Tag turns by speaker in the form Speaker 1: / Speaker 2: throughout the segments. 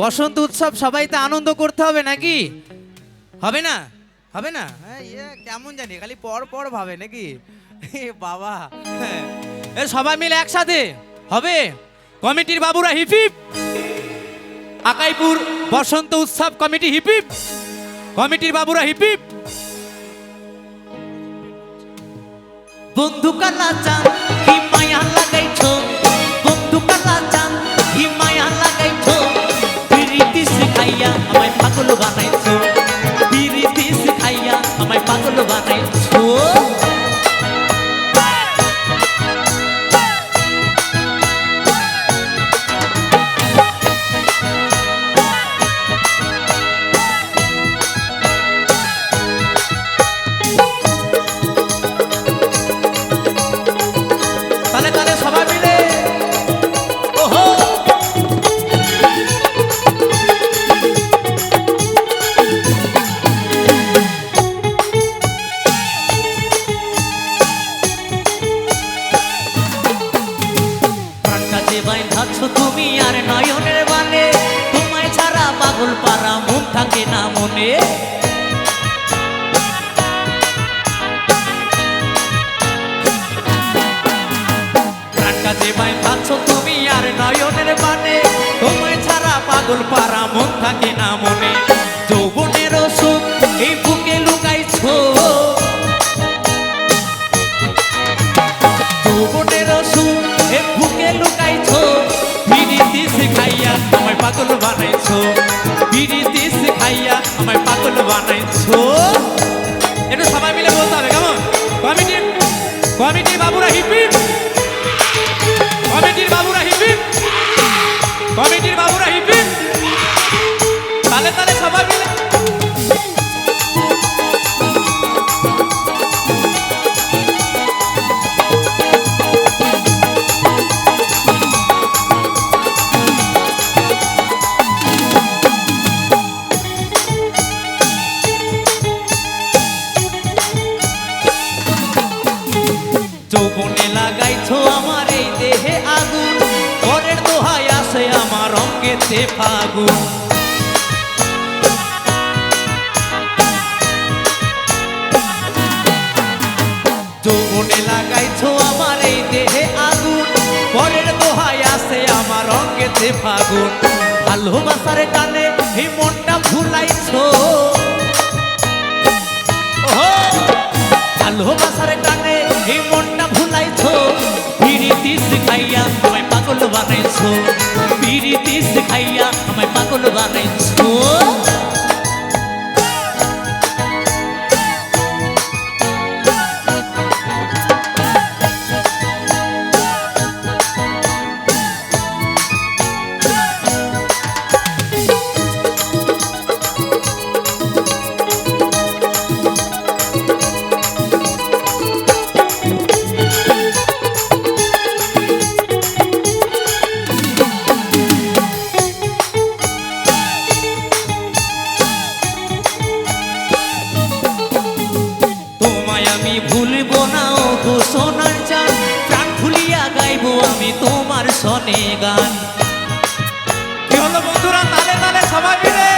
Speaker 1: বসন্ত উৎসব, সবাই তো আনন্দ করতে হবে নাকি? হবে না? হবে না? হ্যাঁ ইয়ে কেমন জানি, খালি পর পর ভাবে নাকি? বাবা হ্যাঁ। সবাই মিলে একসাথে, হবে? কমিটির বাবুরা হিপিপ আকাইপুর বসন্ত উৎসব কমিটি হিপিপ কমিটির বাবুরা হিপিপ বন্ধু কালা চান কি মায়া লাগাইছো? আমায় থাকে না মনে। যে বাইধাচ্ছ তুমি আর নয়নের বানে। তোমায় ছাড়া পাগল পারা মন থাকে না মনে। যৌবনের এই বুকে লুকাইছো। যৌবনের সুখ এ বুকে লুকাইছো। শিখাইয়া আমায় পাগল বানাইছো। বানাইছো? একটু সবাই মিলে বলতে হবে, কেমন? কমিটি কমিটি বাবুরা হিপিপ কমিটির বাবুরা হিপিপ কমিটির বাবুরা হিপিপ তালে তালে সবাই লাগাইছো আমার এই দেহে আগুন। পরের দোহাই আসে আমার অঙ্গেতে ফাগুন। যৌবনে লাগাইছো আমার এই দেহে আগুন। পরের দোহাই আসে আমার অঙ্গেতে ফাগুন। ভালোবাসার টানে এই মনটা ভুলাইছো শিখাইয়া আমায় পাগল বানাইছো পিরিতি খাইয়া আমায় পাগল বানাইছো তোমায় আমি ভুলব না, ও গো সোনার চান প্রাণ ভুলিয়া গাইব আমি তোমার সনে গান। কি হলো বন্ধুরা, তালে তালে সবাই মিলে?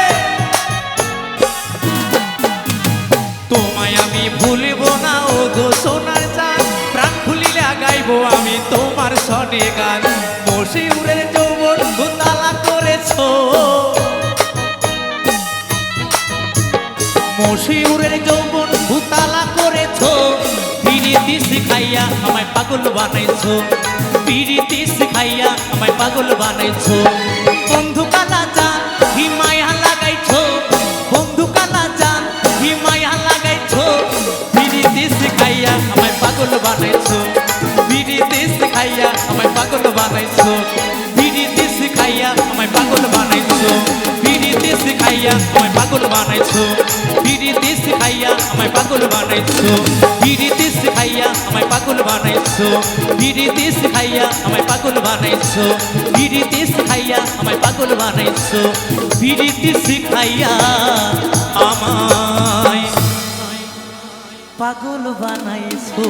Speaker 1: তোমায় আমি ভুলব না, ও গো সোনার চান প্রাণ ভুলিয়া গাইব আমি তোমার সনে গান। বসে উড়ে যৌবন ভূতালা করেছ। মশিউরের যৌবন পিরিতি শিখাইয়া আমায় পাগল বানাইছো পিরিতি শিখাইয়া আমায় পাগল বানাইছো বন্ধু কালা চান হিমায়া লাগাইছো বন্ধু কালা চান হিমায়া লাগাইছো পিরিতি শিখাইয়া আমায় পাগল বানাইছো পিরিতি শিখাইয়া আমায় পাগল বানাইছো পিরিতি শিখাইয়া আমায় পাগল বানাইছো পিরিতি শিখাইয়া আমায় পাগল বানাইছো পিরিতি শিখাইয়া আমায় পাগল বানাইছো পিরিতি শিখাইয়া আমায় পাগল বানাইছো পিরিতি শিখাইয়া আমায় পাগল বানাইছো পিরিতি শিখাইয়া আমায় পাগল বানাইছো পিরিতি শিখাইয়া আমায় পাগল বানাইছো